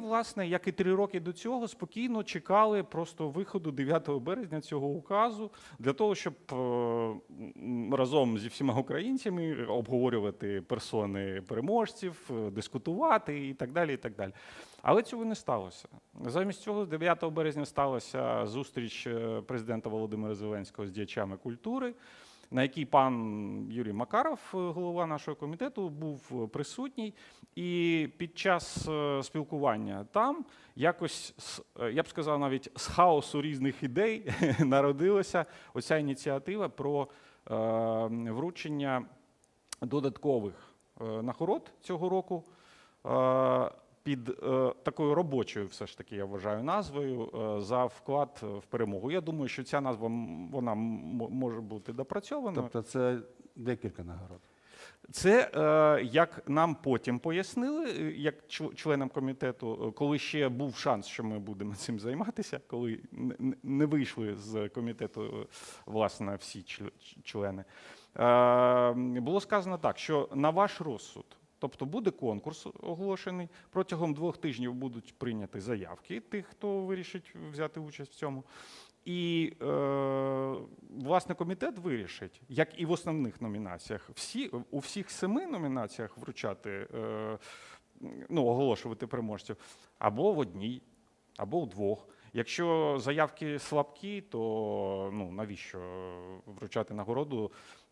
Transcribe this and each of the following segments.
ми, власне, як і три роки до цього, спокійно чекали просто виходу 9 березня цього указу для того, щоб е, разом зі всіма українцями обговорювати персони переможців, е, дискутувати і так далі. І так далі. Але цього не сталося. Замість цього 9 березня сталася зустріч е, президента Володимира Зеленського з діячами культури, на якій пан Юрій Макаров, е, голова нашого комітету, був е, присутній. І під час е, спілкування там якось, я б сказав, навіть з хаосу різних ідей народилася оця ініціатива про вручення додаткових нагород цього року. Під е, такою робочою, все ж таки, я вважаю, назвою е, за вклад в перемогу. Я думаю, що ця назва вона може бути допрацьована. Тобто це декілька нагород. Це е, як нам потім пояснили, е, як членам комітету, е, коли ще був шанс, що ми будемо цим займатися, коли не вийшли з комітету власне всі члени. Е, було сказано так, що на ваш розсуд. Тобто буде конкурс оголошений. Протягом двох тижнів будуть прийняті заявки тих, хто вирішить взяти участь в цьому. І е, власне комітет вирішить, як і в основних номінаціях, всі у всіх семи номінаціях вручати, е, ну оголошувати переможців або в одній, або в двох. Якщо заявки слабкі, то ну навіщо вручати нагороду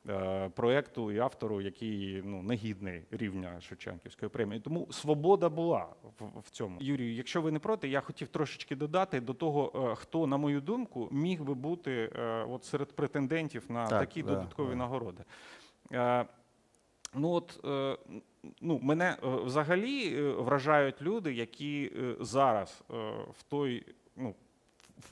е, проекту і автору, який ну не гідний рівня Шевченківської премії. Тому свобода була в, в цьому. Юрію, якщо ви не проти, я хотів трошечки додати до того, е, хто, на мою думку, міг би бути е, от серед претендентів на Так, такі да, додаткові да. нагороди. Ну от ну, мене взагалі вражають люди, які зараз в той, ну,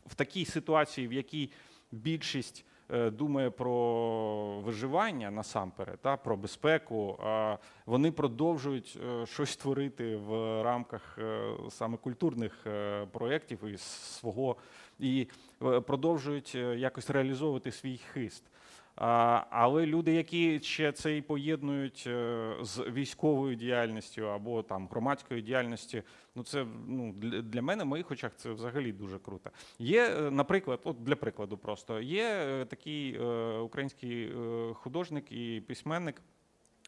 в- такій ситуації, в якій більшість думає про виживання насамперед, та, про безпеку, а вони продовжують е, щось творити в рамках е, саме культурних е, проєктів і свого і е, продовжують е, якось реалізовувати свій хист. Але люди, які ще це і поєднують е, з військовою діяльністю або там громадською діяльністю, ну це ну для, мене, в моїх очах, це взагалі дуже круто. Є, е, наприклад, от для прикладу, просто є е, такий український художник і письменник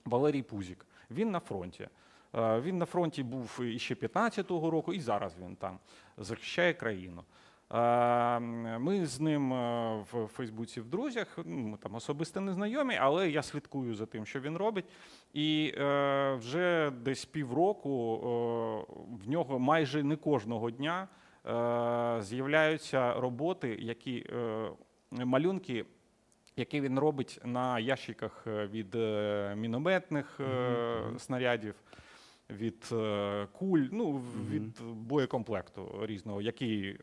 Валерій Пузік. Він на фронті. Він на фронті був і ще 15-го року, і зараз він там захищає країну. Ми з ним е, в Фейсбуці в друзях, ну, ми там особисто не знайомі, але я слідкую за тим, що він робить. І е, вже десь півроку е, в нього майже не кожного дня з'являються роботи, які малюнки, які він робить на ящиках від мінометних е, снарядів, від е, куль, ну від боєкомплекту різного, який е,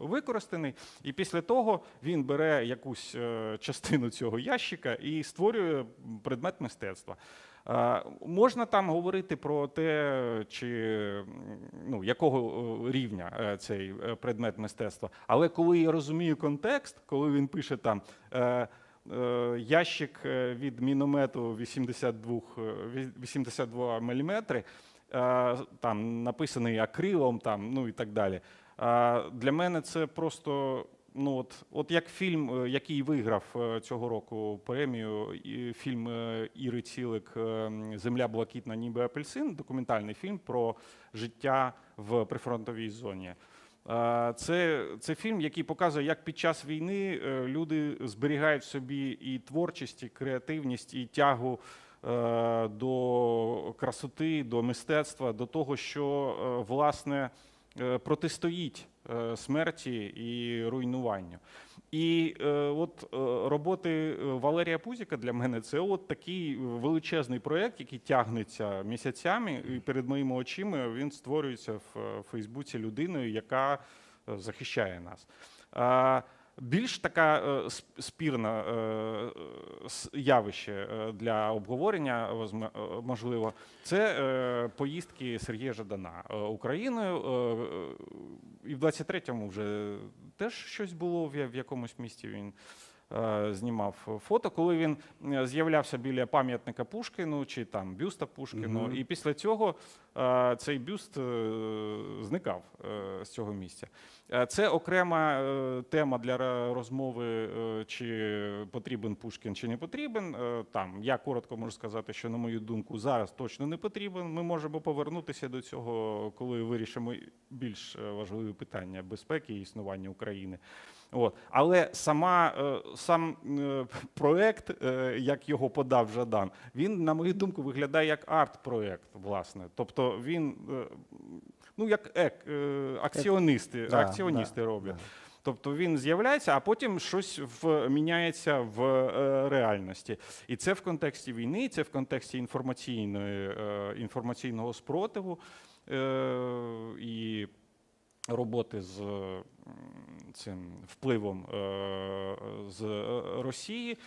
використаний. І після того він бере якусь е, частину цього ящика і створює предмет мистецтва. Можна там говорити про те, чи ну, якого рівня цей предмет мистецтва. Але коли я розумію контекст, коли він пише там. Е, Ящик е, від міномету 82, е, ві- 82 мм, там написаний акрилом, там, ну і так далі. Е, Для мене це просто ну от, от як фільм, який виграв цього року премію, фільм Іри Цілик Земля блакитна, ніби апельсин, документальний фільм про життя в прифронтовій зоні. Це, це фільм, який показує, як під час війни е, люди зберігають в собі і творчість, і креативність, і тягу е, до красоти, до мистецтва, до того, що е, власне протистоїть смерті і руйнуванню. І е, от е, роботи е, Валерія Пузіка для мене це от такий величезний проєкт, який тягнеться місяцями, і перед моїми очима він створюється в е, Фейсбуці людиною, яка захищає нас. Більш така спірна явище для обговорення, можливо, це поїздки Сергія Жадана Україною. І в 23-му вже теж щось було в якомусь місті. Він знімав фото, коли він е, з'являвся біля пам'ятника Пушкіну чи там бюста Пушкіну, Мгм. і після цього е, цей бюст е, зникав е, з цього місця. Е, Це окрема е, тема для розмови, е, чи потрібен Пушкін, чи не потрібен. Е, Там я коротко можу сказати, що на мою думку зараз точно не потрібен. Ми можемо повернутися до цього, коли вирішимо більш е, важливі питання безпеки і існування України. От. Але сама, е, сам е, проект, е, як його подав Жадан, він, на мою думку, виглядає як арт-проект, власне. Тобто він, ну, як ек, акціоністи, Да, акціоністи да, роблять. да. Тобто він з'являється, а потім щось в, міняється в е, реальності. І це в контексті війни, це в контексті інформаційної, е, інформаційного спротиву е, і роботи з цим впливом е, з е, Росії.